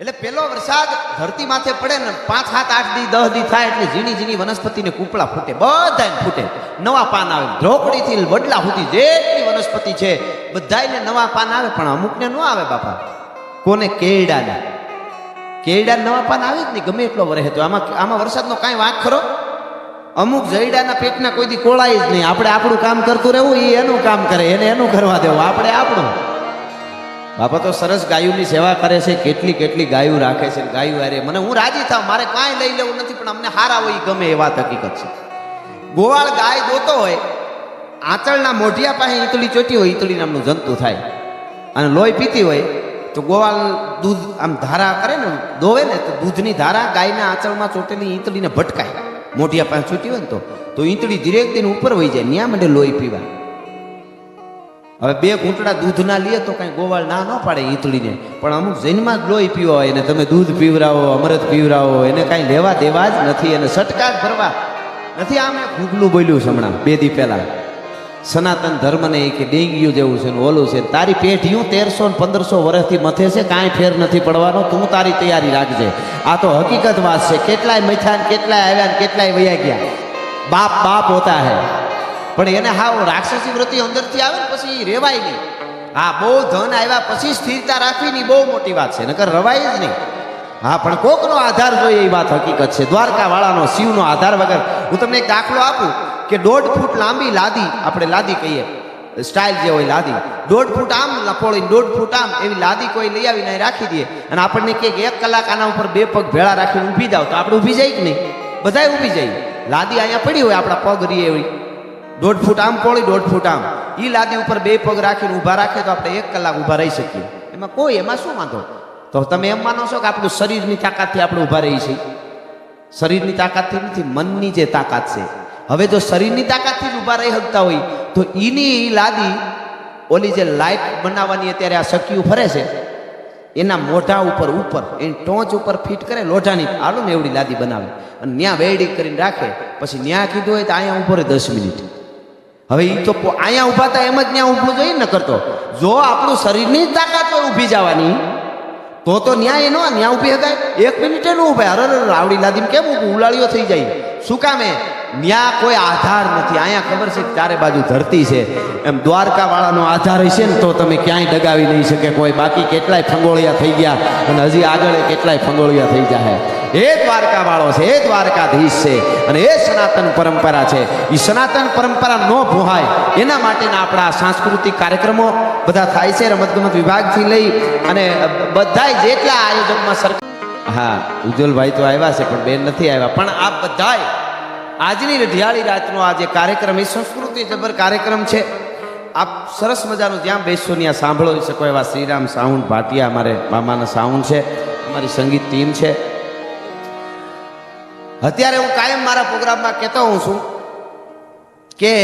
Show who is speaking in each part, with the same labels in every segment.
Speaker 1: એટલે પેલો વરસાદ ધરતી માથે પડે ને પાંચ, સાત, આઠ દી, દસ દી થાય એટલે ઝીણી ઝીણી વનસ્પતિને કૂપળા ફૂટે બધા ફૂટે. નવા પાન આવે, ઢોકળીથી વડલા સુધી જેટલી વનસ્પતિ છે, બધાયને નવા પાન આવે, પણ અમુકને ન આવે બાપા. કોને કેળાના કેળડા નવા પાન આવે જ નહીં, ગમે એટલો વરે તો. આમાં આમાં વરસાદનો કાંઈ વાંક ખરો? અમુક જયડાના પેટના કોઈ દી કોળાય જ નહીં. આપણે આપણું કામ કરતું રહેવું એ એનું કામ કરે, એને એનું કરવા દેવું. આપણે આપણું. બાપા તો સરસ ગાયોની સેવા કરે છે, કેટલી કેટલી ગાયો રાખે છે, ગાયો અરે મને હું રાજી થાવ, મારે કાંઈ લઈ લેવું નથી, પણ અમને હારા હોય ગમે એ વાત હકીકત છે. ગોવાળ ગાય જોતો હોય, આંચળના મોઢિયા પાસે ઈતળી ચોટી હોય, ઈતળી નામનું જંતુ થાય. અને લોહી પીતી હોય, તો ગોવાળ દૂધ આમ ધારા કરે ને, દોવે ને, તો દૂધની ધારા ગાયના આંચળમાં ચોટેલી ઈંતળીને ભટકાય. મોઢિયા પાસે છૂટી હોય ને તો તો ઈંતળી ધીરેક દિન ઉપર વહી જાય, ન્યા માટે લોહી પીવા. હવે બે ઘૂંટડા દૂધના લઈએ તો કાંઈ ગોવાળ ના ન પાડે ઈતળીને. પણ અમુક જૈનમાં જ લોહી પીવો હોય એને તમે દૂધ પીવરાવો, અમૃત પીવરાવો, એને કાંઈ લેવા દેવા જ નથી એને સટકાર ભરવા. નથી, આમે ભૂગલું બોલ્યું છે હમણાં, બે દી પહેલા. સનાતન ધર્મને એ કે ડેંગ્યુ જેવું છે ને ઓલું છે. તારી પેઢીયું તેરસો ને પંદરસો વર્ષથી મથે છે, કાંઈ ફેર નથી પડવાનો, તું તારી તૈયારી રાખજે. આ તો હકીકત વાત છે. કેટલાય મથ્યા કેટલાય આવ્યા કેટલાય વયા ગયા. બાપ બાપ હોતા હે. પણ એને હાવ રાક્ષસી વૃત્તિ અંદરથી આવે ને પછી રેવાય નહીં. હા બહુ ધન આવ્યા પછી સ્થિરતા રાખવીની બહુ મોટી વાત છે, નકર રવાય જ નહીં. હા, પણ કોકનો આધાર જોઈએ એ વાત હકીકત છે. દ્વારકા વાળાનો શિવનો આધાર વગર હું તમને એક દાખલો આપું કે દોઢ ફૂટ લાંબી લાદી આપણે લાદી કહીએ. સ્ટાઇલ જે હોય લાદી. દોઢ ફૂટ આમ લપોળી દોઢ ફૂટ આમ એવી લાદી કોઈ લઈ આવીને રાખી દઈએ. અને આપણને કે એક કલાક આના ઉપર બે પગ ભેળા રાખીને ઊભી જાવ તો આપણે ઊભી જાય કે નહીં? બધાય ઊભી જાય. લાદી અહીંયા પડી હોય, આપણા પગ રીએ એવી દોઢ ફૂટ આમ પોળી, દોઢ ફૂટ આમ. એ લાદી ઉપર બે પગ રાખીને ઊભા રાખે તો આપણે એક કલાક ઊભા રહી શકીએ. એમાં કોઈ, એમાં શું વાંધો? તો તમે એમ માનો છો કે આપણું શરીરની તાકાતથી આપણે ઊભા રહી છીએ? શરીરની તાકાતથી નથી, મનની જે તાકાત છે. હવે જો શરીરની તાકાતથી જ ઊભા રહી શકતા હોય, તો એની લાદી, ઓલી જે લાઈટ બનાવવાની અત્યારે આ સખીયું ફરે છે, એના મોઢા ઉપર ઉપર, એની ટોચ ઉપર ફિટ કરે, લોઢાની. હાલો ને એવડી લાદી બનાવે. અને ત્યાં વેડી કરીને રાખે. પછી ત્યાં કીધું હોય તો અહીંયા ઊભો રહે દસ મિનિટ. હવે એ તો અહીંયા ઊભા હતા એમ જ ત્યાં ઊભું જોઈએ ને કરતો જો આપણું શરીરની જ તાકાત હોય ઊભી જવાની, તો તો ન્યાય એનો ન્યા ઊભી હતા એક મિનિટે નો ઊભા. અરે રાવડી લાદીને કેમ ઊભું? ઉલાળીઓ થઈ જાય. શું કામે ન્યા કોઈ આધાર નથી. અહીંયા ખબર છે ચારે બાજુ ધરતી છે. એમ દ્વારકા વાળાનો આધાર હશે ને તો તમે ક્યાંય ડગાવી નહીં શકે. કોઈ બાકી કેટલાય ફંગોળિયા થઈ ગયા અને હજી આગળ કેટલાય ફંગોળિયા થઈ જાય એ દ્વારકા વાળો છે, એ દ્વારકાધીશ છે અને એ સનાતન પરંપરા છે. એ સનાતન પરંપરા ન ભૂહાય, એના માટેના આપણા સાંસ્કૃતિક કાર્યક્રમો બધા થાય છે, રમતગમત વિભાગથી લઈ અને બધાય જેટલા આયોજકમાં સરકાર હા, ઉજ્જવલભાઈ તો આવ્યા છે, પણ બેન નથી આવ્યા. પણ આ બધાય, આજની રઢિયાળી રાતનો આ જે કાર્યક્રમ, એ સંસ્કૃતિ જબર કાર્યક્રમ છે. આપ સરસ મજાનું જ્યાં બેસો, ત્યાં સાંભળો શકો એવા શ્રીરામ સાઉન્ડ, ભાટિયા અમારે મામાના સાઉન્ડ છે. અમારી સંગીત ટીમ છે. અત્યારે હું કાયમ મારા પ્રોગ્રામમાં કહેતો હું છું કે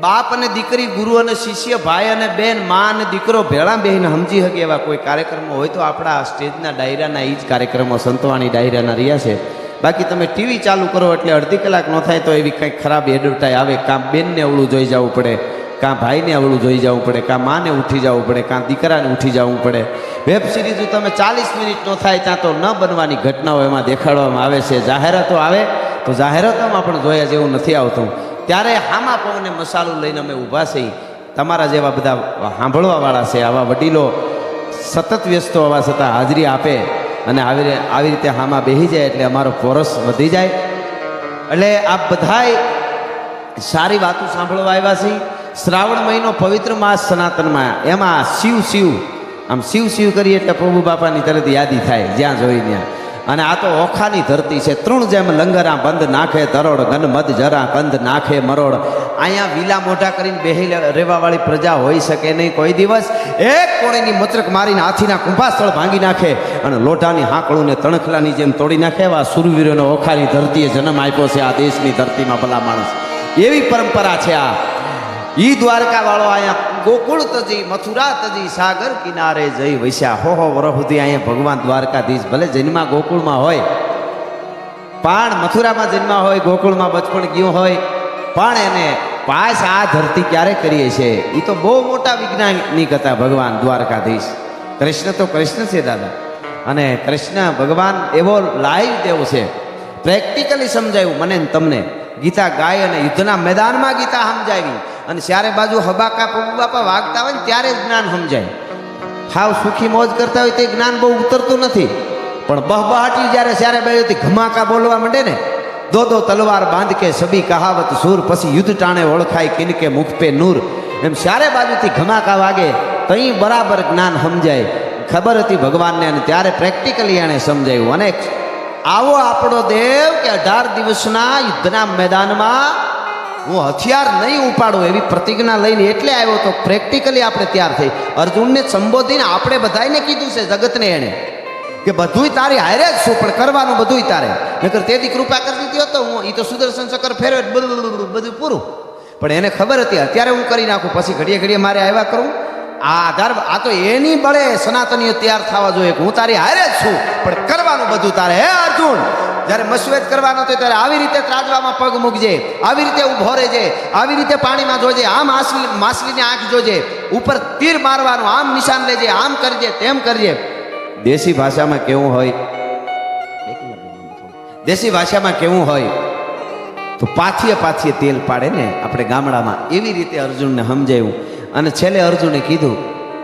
Speaker 1: બાપ અને દીકરી, ગુરુ અને શિષ્ય, ભાઈ અને બેન, મા અને દીકરો ભેળા બેહીને સમજી શકે એવા કોઈ કાર્યક્રમો હોય તો આપણા સ્ટેજના ડાયરાના એ જ કાર્યક્રમો સંતવાણી ડાયરાના રહ્યા છે. બાકી તમે ટીવી ચાલુ કરો એટલે અડધી કલાક ન થાય તો એવી કંઈક ખરાબ એડવર્ટાઈ આવે કાં બેનને અવળું જોઈ જવું પડે, કાં ભાઈને અવળું જોઈ જવું પડે, કાં માને ઉઠી જવું પડે, કાં દીકરાને ઉઠી જવું પડે. વેબ સિરીઝ તમે ચાલીસ મિનિટનો થાય ત્યાં તો ન બનવાની ઘટનાઓ એમાં દેખાડવામાં આવે છે. જાહેરાતો આવે તો જાહેરાતોમાં પણ જોયા જેવું નથી આવતું. ત્યારે હામા પવને મસાલો લઈને અમે ઊભા છીએ. તમારા જેવા બધા સાંભળવાવાળા છે. આવા વડીલો સતત વ્યસ્ત હોવા છતાં હાજરી આપે અને આવી આવી રીતે હામાં બેસી જાય એટલે અમારો પોરસ વધી જાય. એટલે આ બધાય સારી વાતો સાંભળવા આવ્યા છીએ. શ્રાવણ મહિનો પવિત્ર માસ સનાતનમાં. એમાં શિવ શિવ આમ શિવ શિવ કરીએ એટલે પ્રભુ બાપાની તરત યાદી થાય, જ્યાં જોઈ ત્યાં. અને આ તો ઓખાની ધરતી છે ત્રણ જેમ લંગરા બંધ નાખે તરોડ ગન મધ જરા કંદ નાખે મરોડ. અહીંયા વિલા મોઢા કરીને બેહી રહેવાવાળી પ્રજા હોઈ શકે નહીં. કોઈ દિવસ એક કોણીની મચરક મારીને હાથીના કુંભાસ્થળ ભાંગી નાખે અને લોઢાની હાંકળુંને તણખલાની જેમ તોડી નાખે. એવા સુરવીરોને ઓખાની ધરતીએ જન્મ આપ્યો છે આ દેશની ધરતીમાં ભલા માણસ. એવી પરંપરા છે આ. ઈ દ્વારકાવાળો અહીંયા ગોકુળ તજી, મથુરા તજી, સાગર કિનારે જઈ વૈશ્યા હો હો સુધી અહીંયા ભગવાન દ્વારકાધીશ, ભલે જન્મા ગોકુળમાં હોય, પણ મથુરામાં જન્મા હોય, ગોકુળમાં બચપણ ગયું હોય, પણ એને પાસ આ ધરતી ક્યારે કરીએ છે એ તો બહુ મોટા વૈજ્ઞાનિક હતા ભગવાન દ્વારકાધીશ. કૃષ્ણ તો કૃષ્ણ છે, દાદા. અને કૃષ્ણ ભગવાન એવો લાઈવ દેવ છે. પ્રેક્ટિકલી સમજાયું મને તમને. ગીતા ગાય અને યુદ્ધના મેદાનમાં ગીતા સમજાવી. અને ચારે બાજુ હબાકા પપ્પુ બાપા વાગતા હોય ને ત્યારે જ્ઞાન સમજાય. હાવ સુખી મોજ કરતા હોય તે જ્ઞાન બહુ ઉતરતું નથી. પણ બહબહાટી જ્યારે ચારે બાજુથી ઘમાકા બોલવા માંડે ને, દો દો તલવાર બાંધ કે સબી કહાવત સૂર પછી યુદ્ધ ટાણે ઓળખાય કિનકે મુખ પે નૂર. એમ ચારે બાજુથી ઘમાકા વાગે, તઈ બરાબર જ્ઞાન સમજાય. ખબર હતી ભગવાનને અને ત્યારે પ્રેક્ટિકલી એણે સમજાયું. અને આવો આપણો દેવ કે અઢાર દિવસના યુદ્ધના મેદાનમાં હું હથિયાર નહીં ઉપાડું એવી પ્રતિજ્ઞા લઈને એટલે આવ્યો તો પ્રેક્ટિકલી આપણે તૈયાર થઈ. અર્જુનને સંબોધીને આપણે બધાને કીધું છે જગતને એણે કે બધુંય તારી હારે જ છું, પણ કરવાનું બધુંય તારે. નકર તેથી કૃપા કરી દીધી હતો હું એ તો સુદર્શન ચક્ર ફેરવે બધું પૂરું. પણ એને ખબર હતી અત્યારે હું કરી નાખું, પછી ઘડીએ ઘડીએ મારે આવ્યા કરું. આ આધાર, આ તો એની બળે સનાતનીઓ તૈયાર થવા જોઈએ હું તારી હારે જ છું, પણ કરવાનું બધું તારે. હે અર્જુન! જ્યારે મસવેદ કરવાનો હતો ત્યારે આવી રીતે ત્રાજવામાં પગ મૂકજે, આવી રીતે ઊભો રહેજે, આવી રીતે પાણીમાં જોજે આમ આસલી, માછલીની આંખ જોજે, ઉપર તીર મારવાનું, આમ નિશાન લેજે, આમ કરજે, તેમ કરજે. દેશી ભાષામાં કેવું હોય? દેશી ભાષામાં કેવું હોય? તો પાથીએ પાથીએ તેલ પાડે ને આપણે ગામડામાં. એવી રીતે અર્જુનને સમજાયું. અને છેલ્લે અર્જુને કીધું,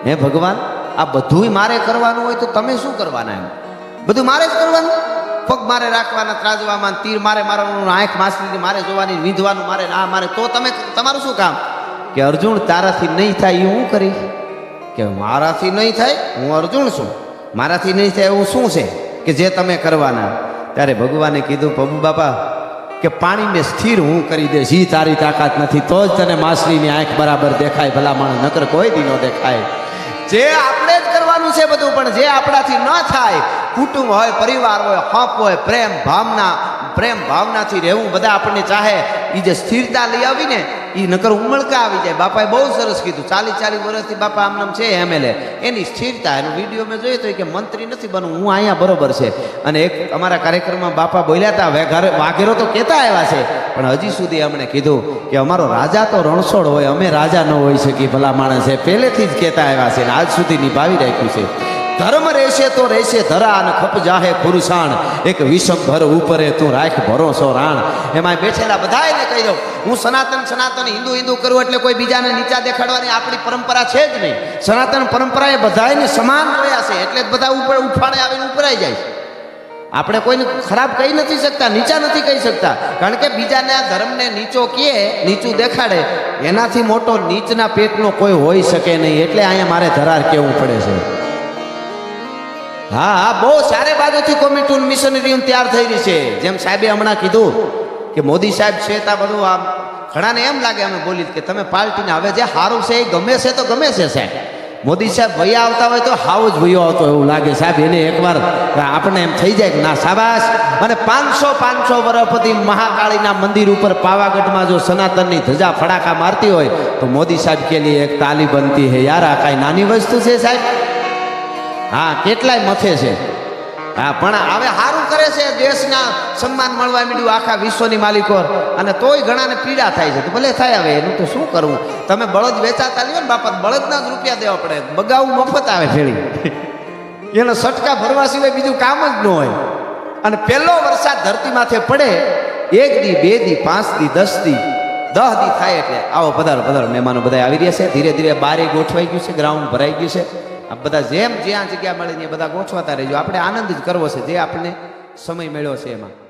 Speaker 1: હે ભગવાન, આ બધુંય મારે કરવાનું હોય તો તમે શું કરવાના એમ? બધું મારે જ કરવાનું? પગ મારે રાખવાના, ત્રાજવામાં તીર મારે મારવાનું, આંખ માછલીની મારે જોવાની, વીંધવાનું મારે, ના મારે. તો તમે, તમારું શું કામ? કે અર્જુન તારાથી નહીં થાય એ હું કરીશ? કે મારાથી નહીં થાય? હું અર્જુન છું. મારાથી નહીં થાય એવું શું છે? કે જે તમે કરવાના. ત્યારે ભગવાને કીધું, પ્રભુ બાપા, કે પાણીને સ્થિર હું કરી દઈશ. જી તારી તાકાત નથી. તો જ તને માછલીની આંખ બરાબર દેખાય. ભલામણ નકર કોઈ દી ન દેખાય. જે આપણે જ કરવાનું છે બધું, પણ જે આપણાથી ન થાય કુટુંબ હોય, પરિવાર હોય, હપ હોય, પ્રેમ ભાવના, પ્રેમ ભાવનાથી રહેવું બધા આપણને ચાહે. એ જે સ્થિરતા લઈ આવીને એ નકર ઉમળકા આવી જાય. બાપાએ બહુ સરસ કીધું. ચાલીસ ચાલીસ વર્ષથી બાપા આમ નામ છે એમએલએ એની સ્થિરતા, એનો વીડિયો મેં જોયો તો કે મંત્રી નથી બનવું હું અહીંયા બરોબર છે. અને એક અમારા કાર્યક્રમમાં બાપા બોલ્યા હતા વેઘારે તો કહેતા આવ્યા છે. પણ હજી સુધી એમણે કીધું કે અમારો રાજા તો રણછોડ હોય, અમે રાજા ન હોઈ શકીએ ભલા માણસે પહેલેથી જ કહેતા આવ્યા છે અને આજ સુધી નિભાવી રાખ્યું છે. ધર્મ રહેશે તો રહેશે ધરા અને ખપ જાહે પુરુષાણ. એક વિષમ ભર ઉપરે તું રાખ ભરોસો રાણ. એમાં બેઠેલા બધાને કહી દઉં, હું સનાતન સનાતન હિન્દુ હિન્દુ કરું એટલે કોઈ બીજાને નીચા દેખાડવાની આપણી પરંપરા છે જ નહીં. સનાતન પરંપરા એ બધાને સમાન રહ્યા છે, એટલે જ બધા ઉપર ઉફાણે આવીને ઉપરાઈ જાય આપણે કોઈને ખરાબ કહી નથી શકતા, નીચા નથી કહી શકતા. કારણ કે બીજાને આ ધર્મને નીચો કહે નીચું દેખાડે, એનાથી મોટો નીચના પેટનો કોઈ હોઈ શકે નહીં. એટલે અહીંયા મારે ધરાર કેવું પડે છે? હા હા, બહુ સારે બાજુથી કોમિટુન મિશનરી તૈયાર થઈ રહી છે. જેમ સાહેબે હમણાં કીધું કે મોદી સાહેબ છે તા બધું આમ ઘણાને એમ લાગે, અમે બોલી કે તમે પાર્ટીને હવે જે સારું છે, એ ગમે છે તો ગમે છે, સાહેબ. મોદી સાહેબ ભૈયા આવતા હોય તો હાવ જ ભૈયો આવતો એવું લાગે, સાહેબ. એને એકવાર આપણે એમ થઈ જાય કે ના સાબાસ અને પાંચસો પાંચસો પછી મહાકાળીના મંદિર ઉપર પાવાગઢમાં જો સનાતનની ધજા ફડાકા મારતી હોય, તો મોદી સાહેબ કે લીએ એક તાલી બનતી હે યાર, આ કાંઈ નાની વસ્તુ છે, સાહેબ. હા, કેટલાય મથે છે. હા, પણ હવે સારું કરે છે દેશના સન્માન મળવા માંડ્યું આખા વિશ્વની માલિકો. અને તોય ઘણાને પીડા થાય છે. તો ભલે થાય હવે, એનું તો શું કરવું? તમે બળદ વેચાતા લ્યો ને બાપા બળદના જ રૂપિયા દેવા પડે. બગાવું મફત આવે ફેરી એનો સટકા ભરવા સિવાય બીજું કામ જ ન હોય. અને પહેલો વરસાદ ધરતી માથે પડે, એક દી, બે દી, પાંચ દી, દસ દી, દહ દી થાય એટલે આવો પધારો પધારો. મહેમાનો બધા આવી રહ્યા છે. ધીરે ધીરે બારે ગોઠવાઈ ગયું છે ગ્રાઉન્ડ ભરાઈ ગયું છે. આ બધા જેમ જ્યાં જગ્યા મળે ને બધા ગોઠવાતા રહેજો. આપણે આનંદ જ કરવો છે. જે આપણને સમય મળ્યો છે એમાં.